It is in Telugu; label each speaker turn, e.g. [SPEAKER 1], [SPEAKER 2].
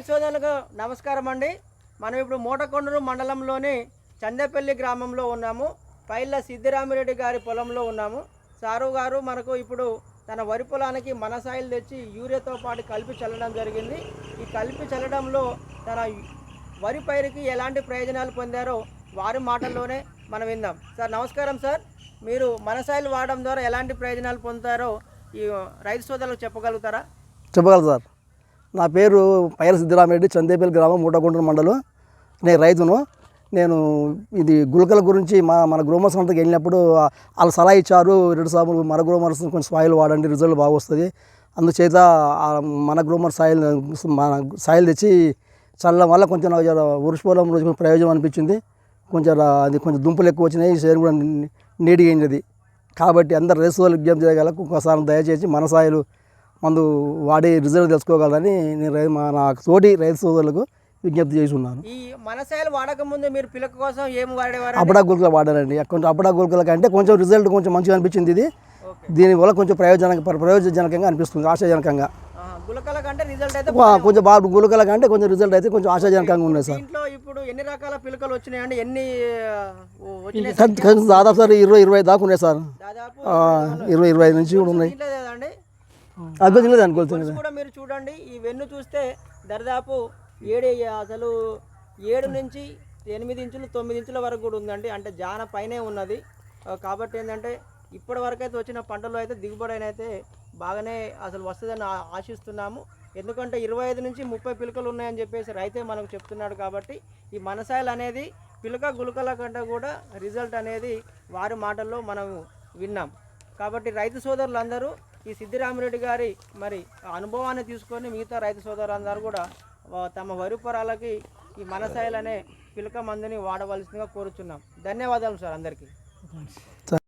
[SPEAKER 1] రైతు సోదరులకు నమస్కారం అండి. మనం ఇప్పుడు మూటకొండూరు మండలంలోని చందేపల్లి గ్రామంలో ఉన్నాము. పైళ్ళ సిద్ధిరామిరెడ్డి గారి పొలంలో ఉన్నాము. సారు గారు మనకు ఇప్పుడు తన వరి పొలానికి మనసాయిలు తెచ్చి యూరియాతో పాటు కలిపి చల్లడం జరిగింది. ఈ కలిపి చల్లడంలో తన వరి పైరుకి ఎలాంటి ప్రయోజనాలు పొందారో వారి మాటల్లోనే మనం విందాం. సార్ నమస్కారం సార్. మీరు మనసాయిలు వాడడం ద్వారా ఎలాంటి ప్రయోజనాలు పొందుతారో ఈ రైతు సోదరులకు చెప్పగలుగుతారా?
[SPEAKER 2] చెప్పగలరు సార్. నా పేరు పైర సిద్ధిరామరెడ్డి చందేపల్లి గ్రామం మూటగుండ్ర మండలం. నేను రైతును. నేను ఇది గులకల గురించి మా మన గ్రోమర్స్ అంతకు వెళ్ళినప్పుడు వాళ్ళు సలహా ఇచ్చారు రెండు సార్లు మన గ్రోమర్స్ కొంచెం సాయిల్ వాడండి రిజల్ట్ బాగా వస్తుంది. అందుచేత మన గ్రోమర్ సాయిల్ మన సాయిల్ తెచ్చి చల్లడం వల్ల కొంచెం నాకు రోజు ప్రయోజనం అనిపించింది. కొంచెం అది కొంచెం దుంపలు ఎక్కువ వచ్చినాయి చేను కూడా ని- నీటిగా అయింది కాబట్టి అందరు రైతు సోదరులు విజ్ఞప్తి చేయగల ఒకసారి దయచేసి మన సాయిలు మందు వాడి రిజల్ట్ తెలుసుకోగలరని నేను రై- మా నా తోటి రైతు సోదరులకు విజ్ఞప్తి చేస్తున్నాను.
[SPEAKER 1] ఈ మనసాయలు వాడక ముందు మీరు కోసం ఏం వాడేవారు
[SPEAKER 2] అప్పడా గుల్కల వాడానండి కొంచెం అప్పడా గుల్కల కంటే కొంచెం రిజల్ట్ కొంచెం మంచిగా అనిపించింది ఇది. దీనివల్ల కొంచెం ప్రయోజన ప్రయోజనకంగా అనిపిస్తుంది ఆశాజనకంగా.
[SPEAKER 1] గులకల కంటే రిజల్ట్ అయితే
[SPEAKER 2] కొంచెం బాగా గులకల కంటే కొంచెం రిజల్ట్ అయితే కొంచెం ఆశాజనకంగా ఉన్నాయి సార్.
[SPEAKER 1] ఇప్పుడు ఎన్ని రకాల పిలకలు ఎన్ని వచ్చినాయి
[SPEAKER 2] కన్- కన్- దాదాపు సార్ ఇరవై ఇరవై దాకా ఉన్నాయి సార్. ఇరవై ఇరవై ఐదు నుంచి కూడా ఉన్నాయి.
[SPEAKER 1] దీంట్లో లేదండి
[SPEAKER 2] అది తినలేదు అనుకోవచ్చు
[SPEAKER 1] కూడా మీరు చూడండి ఈ వెన్ను చూస్తే దరిదాపు ఏడు అసలు ఏడు నుంచి ఎనిమిది ఇంచులు తొమ్మిది ఇంచుల వరకు కూడా ఉందండి. అంటే జాన పైనే ఉన్నది. కాబట్టి ఏంటంటే ఇప్పటి వరకు అయితే వచ్చిన పంటలో అయితే దిగుబడి అయితే బాగానే అసలు వస్తుందని ఆశిస్తున్నాము. ఎందుకంటే ఇరవై ఐదు నుంచి ముప్పై పిలకలు ఉన్నాయని చెప్పేసి రైతే మనకు చెప్తున్నాడు కాబట్టి ఈ మనసాయలు అనేది పిలక గులకల కంటే కూడా రిజల్ట్ అనేది వారి మాటల్లో మనం విన్నాం. కాబట్టి రైతు సోదరులందరూ ఈ సిద్ధిరామరెడ్డి గారి మరి ఆ అనుభవాన్ని తీసుకొని మిగతా రైతు సోదరులందరూ కూడా తమ వరి పొరాలకి ఈ మనసాయలు అనే పిలక మందుని వాడవలసిందిగా కోరుచున్నాం. ధన్యవాదాలు సార్ అందరికీ.